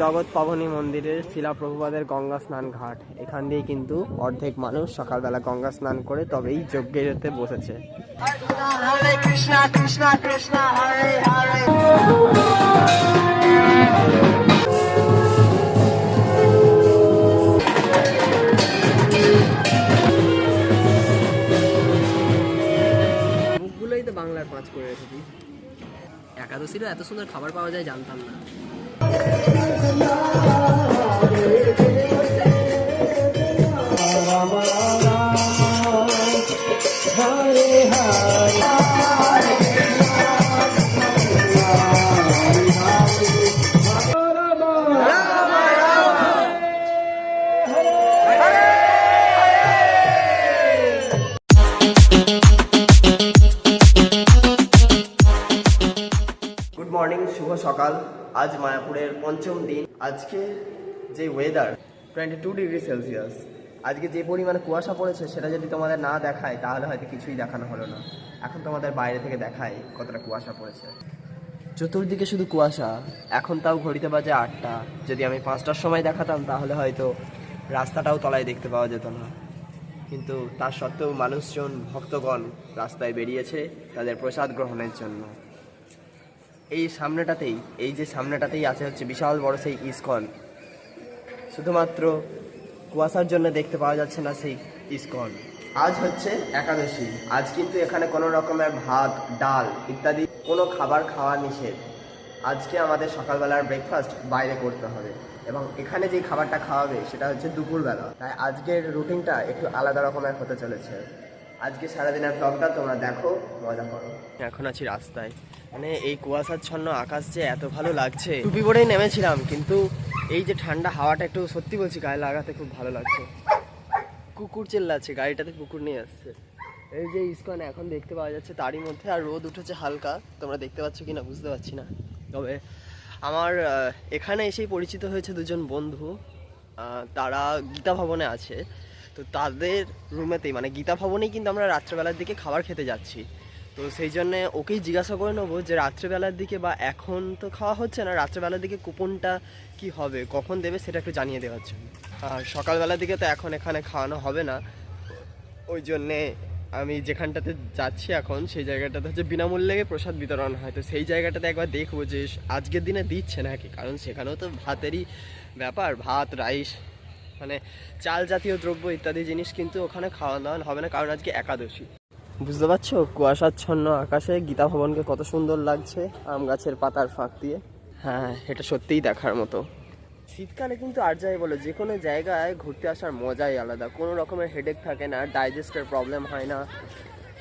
জগৎ পাবনী মন্দিরের শিলা প্রভুপাদের গঙ্গা স্নান ঘাট। এখান দিয়ে কিন্তু অর্ধেক মানুষ সকালবেলা গঙ্গা স্নান করে তবেই যজ্ঞেরতে বসেছে। বাংলার পাঁচ করে রেখেছি। একাদশীরও এত সুন্দর খাবার পাওয়া যায় জানতাম না। গুড আজ মায়াপুরের পঞ্চম দিন। আজকে যে weather twenty two degree Celsius আজকে যে পরিমাণে কুয়াশা পড়েছে সেটা যদি তোমাদের না দেখায় তাহলে হয়তো কিছুই দেখানো হলো না। এখন তোমাদের বাইরে থেকে দেখাই কতটা কুয়াশা পড়েছে। চতুর্দিকে শুধু কুয়াশা এখন তাও ঘড়িতে বাজে আটটা। যদি আমি পাঁচটার সময় দেখাতাম তাহলে হয়তো রাস্তাটাও তলায় দেখতে পাওয়া যেত না। কিন্তু তার সত্ত্বেও মানুষজন ভক্তগণ রাস্তায় বেরিয়েছে তাদের প্রসাদ গ্রহণের জন্য। এই সামনেটাতেই, এই যে সামনেটাতেই আছে হচ্ছে বিশাল বড় সেই ইস্কন। শুধুমাত্র কুয়াশার জন্য দেখতে পাওয়া যাচ্ছে না সেই ইস্কন। আজ হচ্ছে একাদশী। আজ কিন্তু এখানে কোনো রকমের ভাত, ডাল ইত্যাদি কোনো খাবার খাওয়া নিষেধ। আজকে আমাদের সকালবেলার ব্রেকফাস্ট বাইরে করতে হবে এবং এখানে যে খাবারটা খাওয়াবে সেটা হচ্ছে দুপুরবেলা। তাই আজকের রুটিনটা একটু আলাদা রকমের হতে চলেছে। আজকে সারাদিনের ব্লগটা তোমরা দেখো, মজা করো। এখন আছি রাস্তায়। মানে এই কুয়াশাচ্ছন্ন আকাশ যে এত ভালো লাগছে টুপি পরেই নেমেছিলাম, কিন্তু এই যে ঠান্ডা হাওয়াটা একটু সত্যি বলছি, গায়ে লাগাতে খুব ভালো লাগছে। কুকুর চেল্লাচ্ছে, গাড়িটাতে কুকুর নিয়ে আসছে। এই যে ইস্কন এখন দেখতে পাওয়া যাচ্ছে তারই মধ্যে, আর রোদ উঠেছে হালকা। তোমরা দেখতে পাচ্ছ কি না বুঝতে পারছি না। তবে আমার এখানে এসেই পরিচিত হয়েছে দুজন বন্ধু তারা গীতা ভবনে আছে। তো তাদের রুমেতেই মানে গীতা ভবনেই কিন্তু আমরা রাত্রেবেলার দিকে খাবার খেতে যাচ্ছি। তো সেই জন্যে ওকেই জিজ্ঞাসা করে নেব যে রাত্রেবেলার দিকে বা এখন তো খাওয়া হচ্ছে না, রাত্রেবেলার দিকে কুপনটা কি হবে, কখন দেবে সেটা একটু জানিয়ে দেওয়ার জন্য। আর সকালবেলার দিকে তো এখন এখানে খাওয়ানো হবে না। ওই জন্যে আমি যেখানটাতে যাচ্ছি এখন, সেই জায়গাটাতে হচ্ছে বিনামূল্যে প্রসাদ বিতরণ হয়। তো সেই জায়গাটাতে একবার দেখব যে আজকের দিনে দিচ্ছে নাকি? কারণ সেখানেও তো ভাতেরই ব্যাপার, ভাত, রাইস মানে চাল জাতীয় দ্রব্য ইত্যাদি জিনিস কিন্তু ওখানে খাওয়া দাওয়া হবে না, কারণ আজকে একাদশী। বুঝতে পারছ? কুয়াশাচ্ছন্ন আকাশে গীতা ভবনকে কত সুন্দর লাগছে, আম গাছের পাতার ফাঁক দিয়ে। হ্যাঁ এটা সত্যিই দেখার মতো। শীতকালে কিন্তু আর যাই বলো, যে কোনো জায়গায় ঘুরতে আসার মজাই আলাদা। কোনো রকমের হেডেক থাকে না ডাইজেস্টের প্রবলেম হয় না।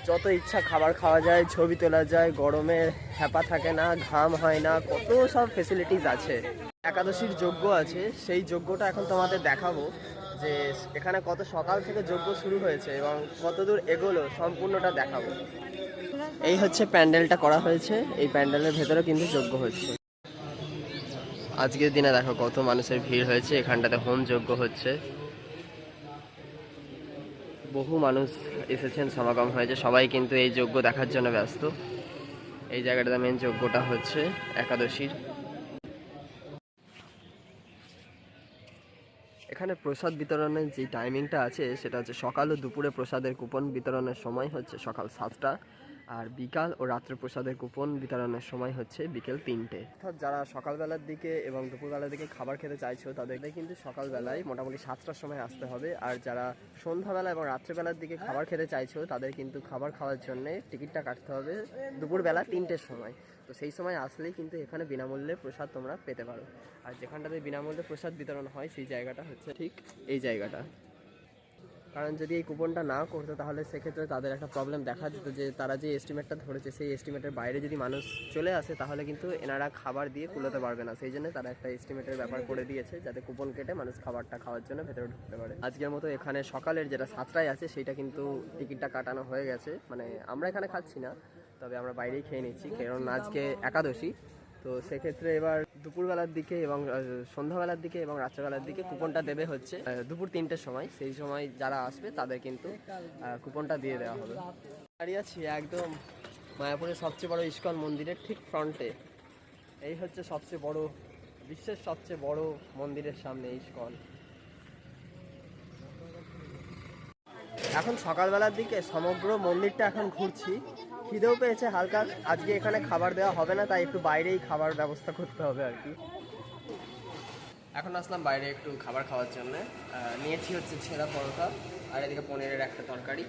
যত ইচ্ছা খাবার খাওয়া যায়, ছবি তোলা যায় গরমের হ্যাপা থাকে না, ঘাম হয় না, কত সব ফেসিলিটিস আছে। একাদশীর যজ্ঞ আছে, সেই যজ্ঞটা এখন তোমাদের দেখাবো যে এখানে কত সকাল থেকে যজ্ঞ শুরু হয়েছে এবং কতদূর এগোলো সম্পূর্ণটা দেখাবো। এই হচ্ছে প্যান্ডেলটা করা হয়েছে, এই প্যান্ডেলের ভেতরে কিন্তু যজ্ঞ হচ্ছে। আজকের দিনে দেখো কত মানুষের ভিড় হয়েছে, এখানটাতে হোম যজ্ঞ হচ্ছে। বহু মানুষ এসেছেন সমাগম হয়েছে। সবাই কিন্তু এই যজ্ঞ দেখার জন্য ব্যস্ত। এই জায়গাটাতে মেন যজ্ঞটা হচ্ছে একাদশীর। এখানে প্রসাদ বিতরণের যে টাইমিংটা আছে, সেটা হচ্ছে সকাল ও দুপুরে প্রসাদের কুপন বিতরণের সময় হচ্ছে সকাল সাতটা। আর বিকাল ও রাত্রে প্রসাদের কুপন বিতরণের সময় হচ্ছে বিকেল তিনটে। অর্থাৎ যারা সকালবেলার দিকে এবং দুপুরবেলার দিকে খাবার খেতে চাইছো, তাদেরকে কিন্তু সকালবেলায় মোটামুটি সাতটার সময় আসতে হবে। আর যারা সন্ধ্যাবেলা এবং রাত্রেবেলার দিকে খাবার খেতে চাইছো, তাদের কিন্তু খাবার খাওয়ার জন্য টিকিটটা কাটতে হবে দুপুরবেলা তিনটের সময়। তো সেই সময় আসলেই কিন্তু এখানে বিনামূল্যে প্রসাদ তোমরা পেতে পারো। আর যেখানটাতে বিনামূল্যে প্রসাদ বিতরণ হয়, সেই জায়গাটা হচ্ছে ঠিক এই জায়গাটা। কারণ যদি এই কুপনটা না করতো, তাহলে সেক্ষেত্রে তাদের একটা প্রবলেম দেখা দিত যে তারা যে এস্টিমেটটা ধরেছে, সেই এস্টিমেটের বাইরে যদি মানুষ চলে আসে, তাহলে কিন্তু এনারা খাবার দিয়ে কুলোতে পারবে না। সেই জন্য তারা একটা এস্টিমেটের ব্যাপার করে দিয়েছে, যাতে কুপন কেটে মানুষ খাবারটা খাওয়ার জন্য ভেতরে ঢুকতে পারে। আজকের মতো এখানে সকালের যেটা সাতটায় আছে, সেইটা কিন্তু টিকিটটা কাটানো হয়ে গেছে। মানে আমরা এখানে খাচ্ছি না, তবে আমরা বাইরেই খেয়ে নিচ্ছি। কারণ আজকে একাদশী, তো সেক্ষেত্রে এবার দুপুরবেলার দিকে এবং সন্ধ্যাবেলার দিকে এবং রাত্রেবেলার দিকে কুপনটা দেবে হচ্ছে দুপুর তিনটের সময়। সেই সময় যারা আসবে তাদের কিন্তু কুপনটা দিয়ে দেওয়া হবে। দাঁড়িয়ে আছি একদম মায়াপুরের সবচেয়ে বড় ইস্কন মন্দিরের ঠিক ফ্রন্টে। এই হচ্ছে সবচেয়ে বড়, বিশ্বের সবচেয়ে বড় মন্দিরের সামনে ইস্কন। এখন সকালবেলার দিকে সমগ্র মন্দিরটা এখন ঘুরছি। খিদেও পেয়েছে, হালকা আজকে এখানে খাবার দেওয়া হবে না, তাই একটু বাইরেই খাবার ব্যবস্থা করতে হবে আর কি। এখন আসলাম বাইরে একটু খাবার খাওয়ার জন্য। নিয়েছি হচ্ছে ছেঁড়া পরোটা, আর এদিকে পনিরের একটা তরকারি।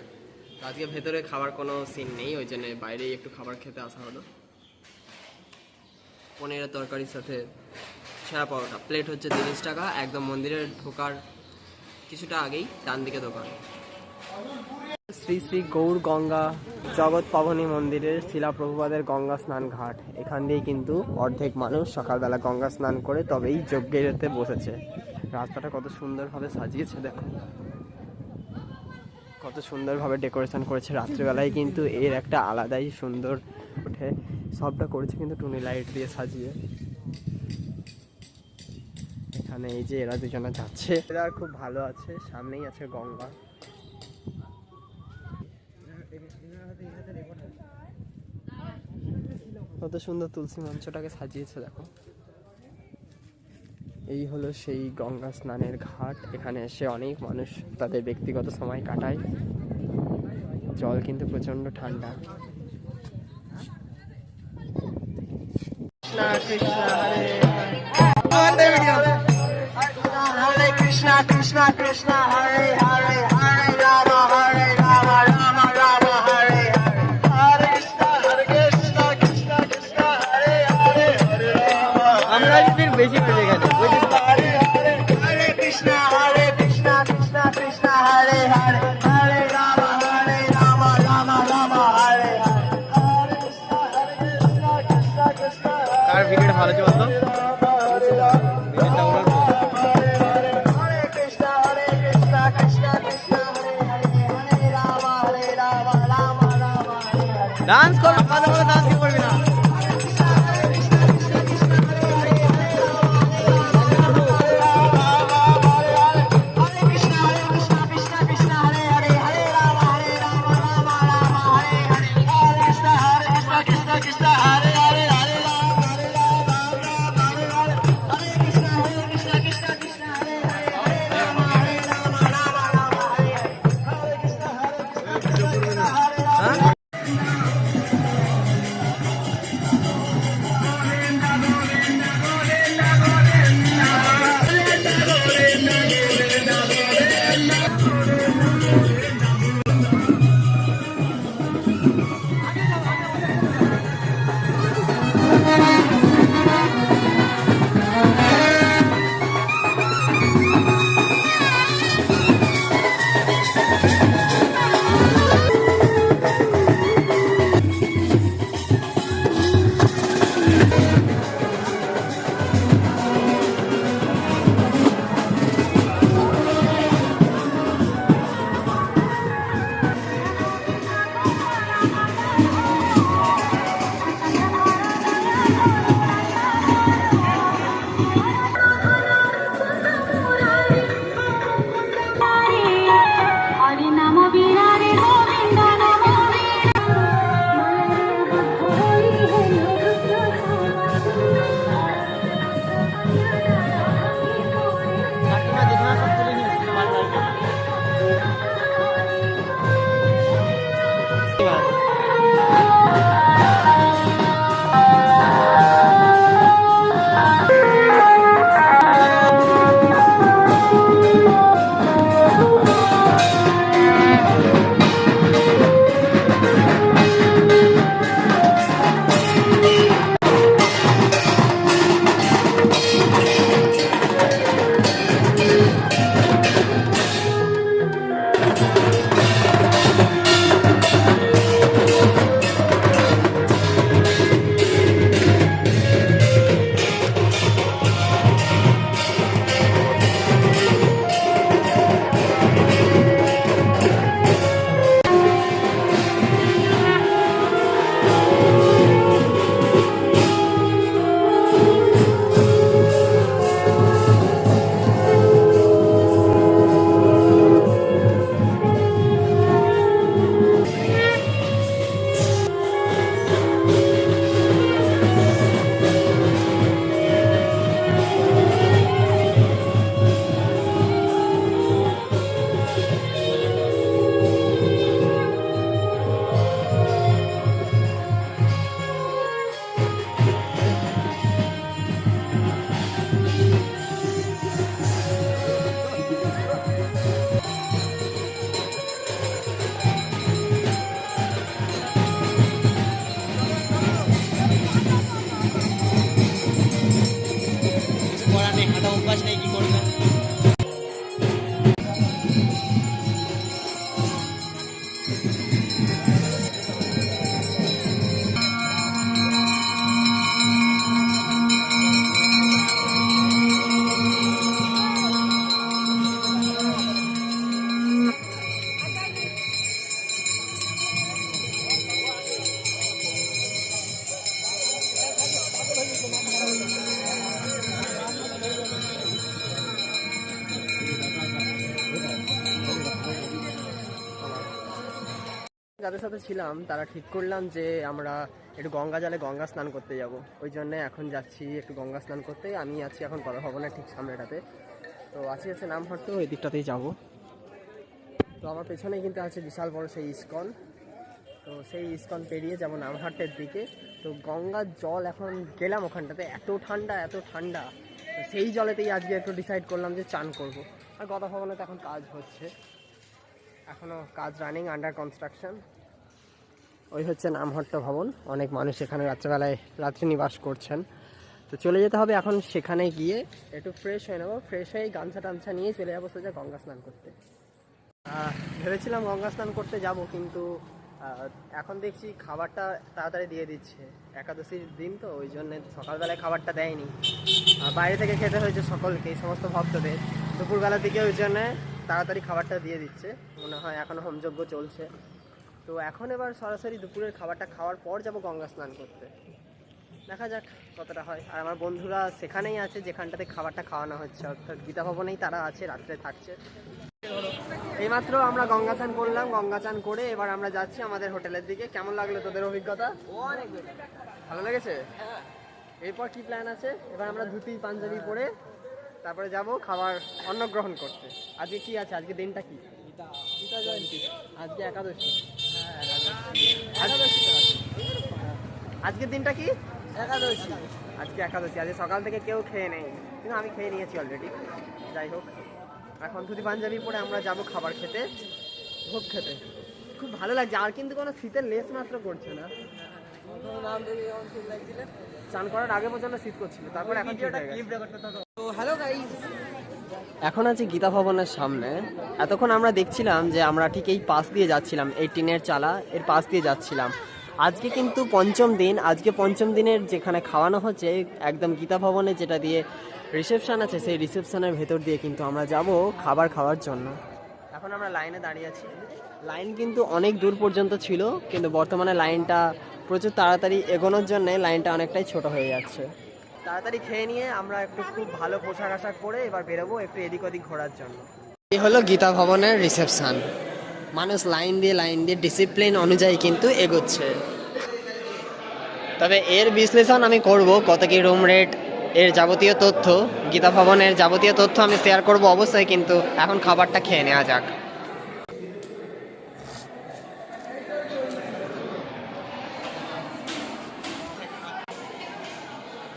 আজকে ভেতরে খাবার কোনো সিন নেই, ওই জন্য বাইরেই একটু খাবার খেতে আসা হলো। পনিরের তরকারির সাথে ছেঁড়া পরোটা। প্লেট হচ্ছে তিরিশ টাকা, একদম মন্দিরের ঢোকার কিছুটা আগেই ডান দিকে দোকান। শ্রী শ্রী গৌর গঙ্গা জগৎ পাবনী মন্দিরের শিলা প্রভুপাদের গঙ্গা স্নান ঘাট। এখান দিয়ে কিন্তু অর্ধেক মানুষ সকালবেলা গঙ্গা স্নান করে তবেই যজ্ঞেরতে বসেছে। রাস্তাটা কত সুন্দরভাবে সাজিয়েছে, দেখো। কত সুন্দরভাবে ডেকোরেশন করেছে। রাত্রিবেলায় কিন্তু এর একটা আলাদাই সুন্দর ওঠে। সবটা করেছে কিন্তু টুনি লাইট দিয়ে সাজিয়ে। এখানে এই যে এরা দুজনে যাচ্ছে। এরা খুব ভালো আছে, সামনেই আছে গঙ্গা। কত সুন্দর তুলসী মঞ্চটাকে সাজিয়েছে দেখো এই হলো সেই গঙ্গা স্নানের ঘাট এখানে এসে অনেক মানুষ তাদের ব্যক্তিগত সময় কাটায় জল কিন্তু প্রচণ্ড ঠান্ডা Krishna, Krishna, Krishna, Hare Hare, Hare Rama, Hare Hare. Dance কর মাঝে মাঝে ডান্স যাদের সাথে ছিলাম, তারা ঠিক করলাম যে আমরা একটু গঙ্গা জলে গঙ্গা স্নান করতে যাব। ওই জন্য এখন যাচ্ছি একটু গঙ্গা স্নান করতে। আমি আছি এখন কলা ঠিক সামনেটাতে। তো আছি আছে নামহাট তো, ওই দিকটাতেই যাব। তো আমার পেছনে কিন্তু আছে বিশাল বড় সেই ইস্কন। তো সেই ইস্কন পেরিয়ে যাব নামহাটের দিকে। তো গঙ্গার জল এখন গেলাম ওখানটাতে, এত ঠান্ডা এত ঠান্ডা। সেই জলেতেই আজকে একটু ডিসাইড করলাম যে চান করব। আর গদা ভবনে তো এখন কাজ হচ্ছে। এখনও কাজ রানিং আন্ডার কনস্ট্রাকশন ওই হচ্ছে নামহট্ট ভবন। অনেক মানুষ এখানে রাত্রেবেলায় রাত্রি নিবাস করছেন। তো চলে যেতে হবে এখন সেখানে গিয়ে। একটু ফ্রেশ হয়ে নেব। ফ্রেশ হয়ে গামছা টামছা নিয়ে চলে যাব সোজা গঙ্গা স্নান করতে। ভেবেছিলাম গঙ্গা স্নান করতে যাব কিন্তু এখন দেখছি খাবারটা তাড়াতাড়ি দিয়ে দিচ্ছে। একাদশীর দিন তো, ওই জন্য সকালবেলায় খাবারটা দেয়নি। বাইরে থেকে খেতে হয়েছে সকলকে, এই সমস্ত ভক্তদের। দুপুরবেলার দিকে ওই জন্য তাড়াতাড়ি খাবারটা দিয়ে দিচ্ছে। মনে হয় এখনও হোমযজ্ঞ চলছে। তো এখন এবার সরাসরি দুপুরের খাবারটা খাওয়ার পর যাব গঙ্গা স্নান করতে। দেখা যাক কতটা হয়। আর আমার বন্ধুরা সেখানেই আছে যেখানটাতে খাবারটা খাওয়ানো হচ্ছে। অর্থাৎ গীতা ভবনেই তারা আছে রাত্রে থাকছে। এইমাত্র আমরা গঙ্গা চান করলাম। গঙ্গা চান করে এবার আমরা যাচ্ছি আমাদের হোটেলের দিকে। কেমন লাগল তোদের অভিজ্ঞতা? অনেক ভালো লেগেছে? এরপর কি প্ল্যান আছে? এবার আমরা ধুতি পাঞ্জাবি পরে তারপরে যাব খাবার অন্ন গ্রহণ করতে। আজকে কি আছে? আজকে দিনটা কি? গীতা জয়ন্তী। আজকে একাদশী একাদশী। আজকের দিনটা কি? একাদশী। আজকে একাদশী। আজকে সকাল থেকে কেউ খেয়ে নেই। কিন্তু আমি খেয়ে নিয়েছি অলরেডি যাই হোক এখন ধুতি পাঞ্জাবি পরে আমরা যাব খাবার খেতে ভোগ খেতে। খুব ভালো লাগছে। আর কিন্তু কোনো শীতের লেস মাত্র করছে না। চান করার আগে পর্যন্ত শীত করছিল। তারপর এখন হয়ে গেছে। হ্যালো গাইস এখন আছি গীতা ভবনের সামনে। এতক্ষণ আমরা দেখছিলাম যে আমরা ঠিক এই পাশ দিয়ে যাচ্ছিলাম, এই টিনের চালা, এর পাশ দিয়ে যাচ্ছিলাম। আজকে কিন্তু পঞ্চম দিন, আজকে পঞ্চম দিনের যেখানে খাওয়ানো হচ্ছে, একদম গীতা ভবনে যেটা দিয়ে রিসেপশান আছে, সেই রিসেপশনের ভেতর দিয়ে কিন্তু আমরা যাব খাবার খাওয়ার জন্য। এখন আমরা লাইনে দাঁড়িয়ে আছি। লাইন কিন্তু অনেক দূর পর্যন্ত ছিল, কিন্তু বর্তমানে লাইনটা প্রচুর তাড়াতাড়ি এগোনোর জন্য লাইনটা অনেকটাই ছোট হয়ে যাচ্ছে। তাড়াতাড়ি খেয়ে নিয়ে আমরা একটু খুব ভালো পোশাক আশাক পরে এবার বেরোবো একটু এদিক ওদিক ঘোরার জন্য। এই হলো গীতা ভবনের রিসেপশন মানুষ লাইন দিয়ে লাইন দিয়ে ডিসিপ্লিন অনুযায়ী কিন্তু এগোচ্ছে। তবে এর বিশ্লেষণ আমি করব, কত কি রুম রেট এর যাবতীয় তথ্য, গীতা ভবনের যাবতীয় তথ্য আমি শেয়ার করব অবশ্যই, কিন্তু এখন খাবারটা খেয়ে নেওয়া যাক।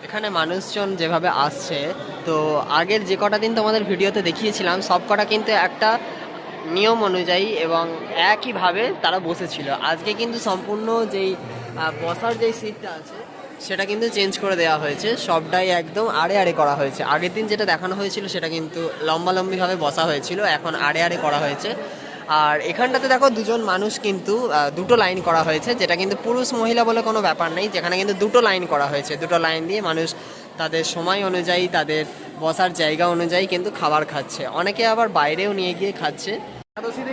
এখানে মানুষজন যেভাবে আসছে, তো আগের যে কটা দিন তোমাদের ভিডিওতে দেখিয়েছিলাম, সব কটা কিন্তু একটা নিয়ম অনুযায়ী এবং একইভাবে তারা বসেছিল। আজকে কিন্তু সম্পূর্ণ যেই বসার যেই সিটটা আছে, সেটা কিন্তু চেঞ্জ করে দেওয়া হয়েছে। সবটাই একদম আড়ে আড়ে করা হয়েছে। আগের দিন যেটা দেখানো হয়েছিল, সেটা কিন্তু লম্বালম্বিভাবে বসা হয়েছিল, এখন আড়ে আড়ে করা হয়েছে। আর এখানটাতে দেখো দুজন মানুষ কিন্তু দুটো লাইন করা হয়েছে, যেটা কিন্তু পুরুষ মহিলা বলে কোনো ব্যাপার নেই, যেখানে কিন্তু দুটো লাইন করা হয়েছে। দুটো লাইন দিয়ে মানুষ তাদের সময় অনুযায়ী, তাদের বসার জায়গা অনুযায়ী কিন্তু খাবার খাচ্ছে। অনেকে আবার বাইরেও নিয়ে গিয়ে খাচ্ছে।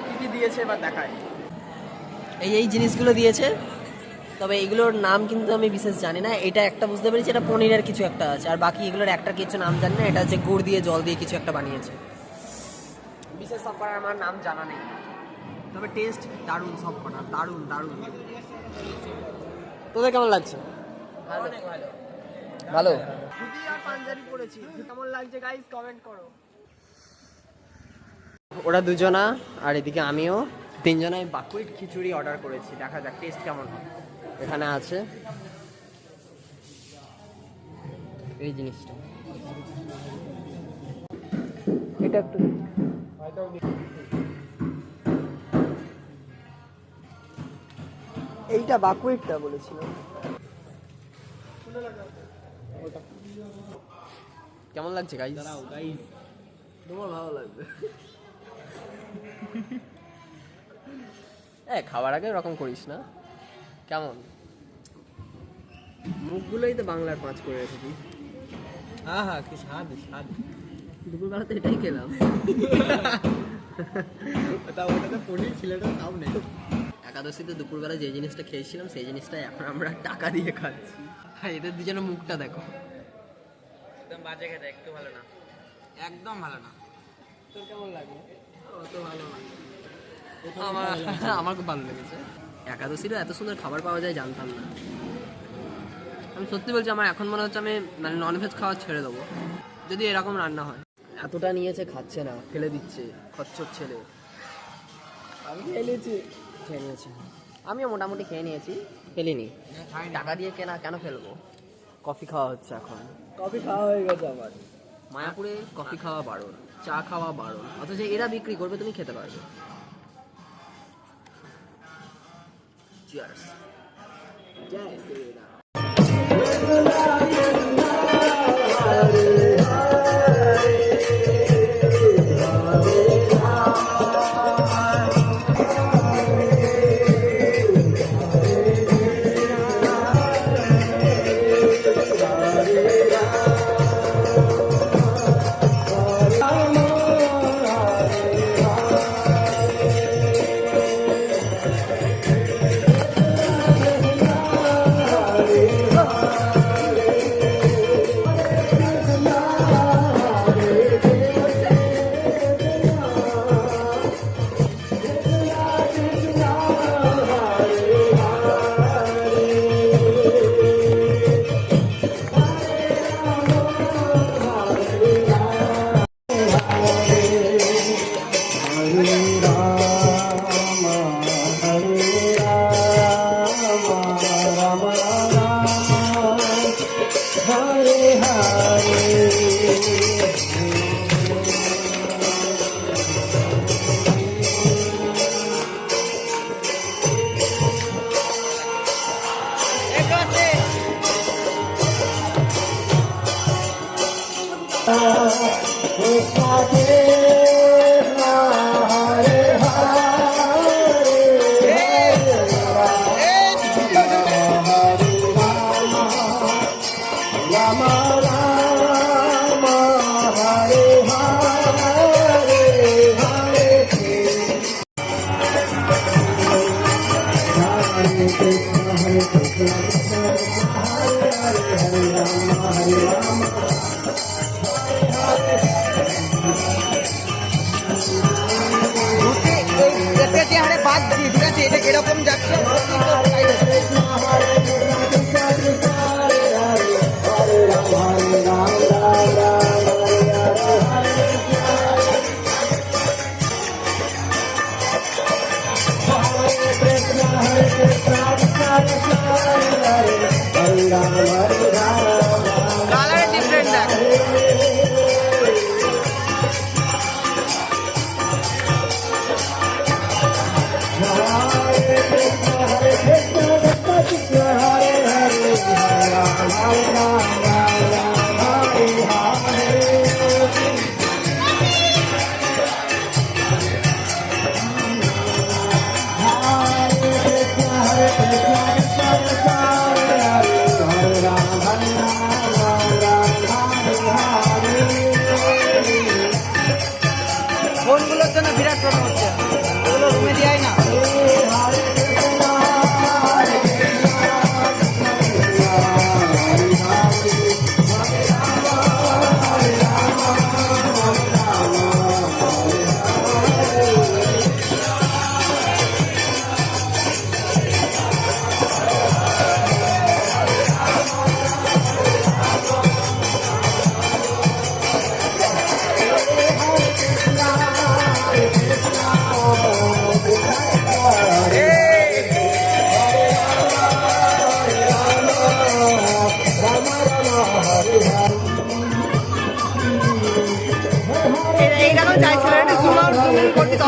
কী কী দিয়েছে এবার দেখায় এই এই জিনিসগুলো দিয়েছে। তবে এগুলোর নাম কিন্তু আমি বিশেষ জানি না। এটা একটা বুঝতে পেরেছি, এটা পনিরের কিছু একটা আছে। আর বাকি এগুলোর একটা কিছু নাম জানি না। এটা হচ্ছে গুড় দিয়ে জল দিয়ে কিছু একটা বানিয়েছে। বিশেষ সব করার আমার নাম জানা নেই। তবে টেস্ট দারুণ সব কটা দারুণ দারুণ। তোদের কেমন লাগছে? ভালো। ধুতি আর পাঞ্জাবি পরেছি। কেমন লাগছে গাইস কমেন্ট করো। ওরা দুজনা আর এদিকে আমিও। তিনজনাই বাকুইট খিচুড়ি অর্ডার করেছি। দেখা যাক টেস্ট কেমন হয়। এখানে আছে এই জিনিসটা। এটা একটু এইটা বাকুইটটা বলেছিল। কেমন লাগছে গাইস গাইস তোমার ভালো লাগবে। এ খাবার আগে ওরকম করিস না। কেমন? মুখগুলোই তো বাংলার পাঁচ করে রেখেছি। হ্যাঁ হ্যাঁ কি স্বাদ স্বাদ। দুপুরবেলা তো এটাই খেলাম। তা ওটা তো পনির ছিল এটা তাও নেই। একাদশীতে দুপুরবেলা যে জিনিসটা খেয়েছিলাম সেই জিনিসটাই এখন আমরা টাকা দিয়ে খাচ্ছি। হ্যাঁ এদের দুজনের মুখটা দেখো। একদম বাজে খেতে একটু ভালো না। একদম ভালো না। তোর কেমন লাগল অত ভালো না আমার আমার খুব ভালো লেগেছে। একাদশীরও এত সুন্দর খাবার পাওয়া যায় জানতাম না। আমি সত্যি বলছি আমার এখন মনে হচ্ছে আমি মানে ননভেজ খাওয়া ছেড়ে দেবো। যদি এরকম রান্না হয়। এতটা নিয়েছে খাচ্ছে না ফেলে দিচ্ছে খচ্চর ছেলে। আমি খেয়ে নিয়েছি খেয়ে নিয়েছি আমিও মোটামুটি খেয়ে নিয়েছি। ফেলিনি টাকা দিয়ে কেনা কেন ফেলব? কফি খাওয়া হচ্ছে এখন। কফি খাওয়া হয়ে গেছে আমার মায়াপুরে কফি খাওয়া বারণ চা খাওয়া বারণ অথচ এরা বিক্রি করবে তুমি খেতে পারবে। Cheers. জয় শ্রীরাম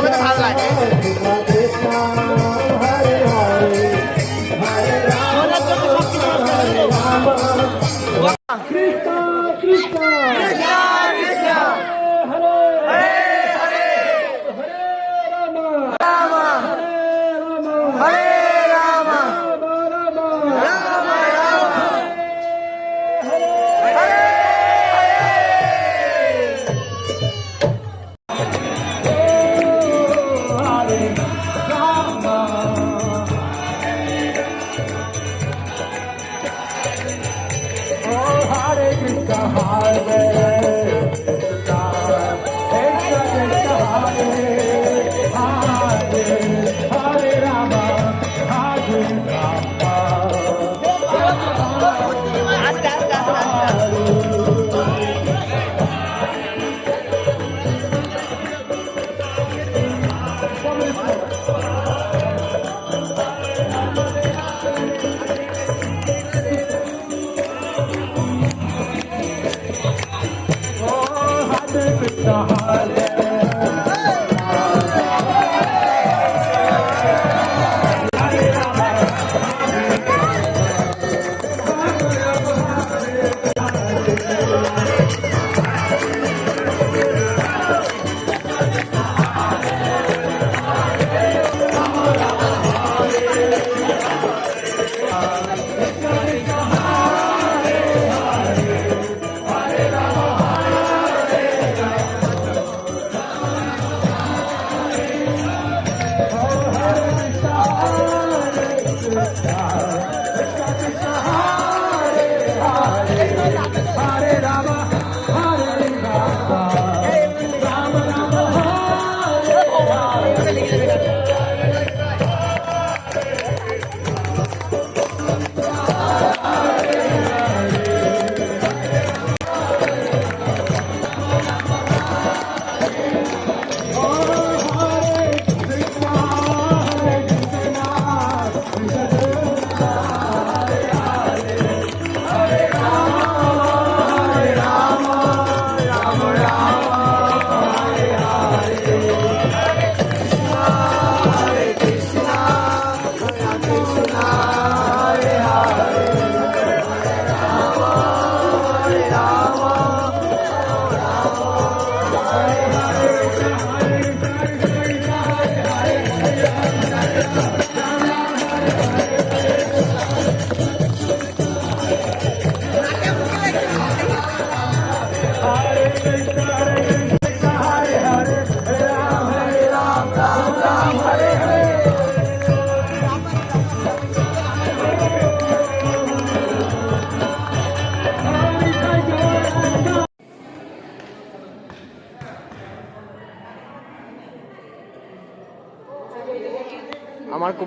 ইন করতে তবে তো ভালো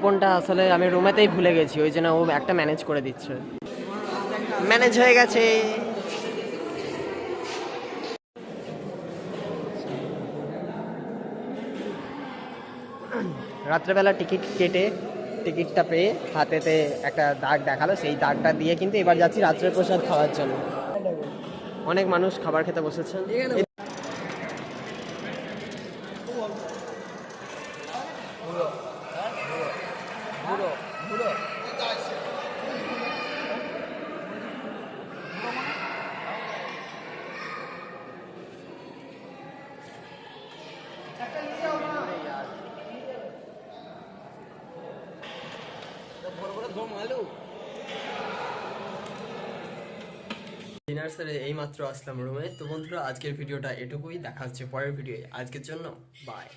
কুপনটা আসলে আমি রুমেতেই ভুলে গেছি ওই জন্য ও একটা ম্যানেজ করে দিচ্ছে। ম্যানেজ হয়ে গেছে। রাত্রেবেলা টিকিট কেটে টিকিটটা পেয়ে হাতেতে একটা দাগ দেখাল সেই দাগটা দিয়ে কিন্তু এবার যাচ্ছি রাত্রের প্রসাদ খাওয়ার জন্য। অনেক মানুষ খাবার খেতে বসেছেন ডিনার সেরে এই মাত্র আসলাম রুমে তো বন্ধুরা, আজকের ভিডিওটা এটুকুই। দেখা হচ্ছে পরের ভিডিও আজকের জন্য বাই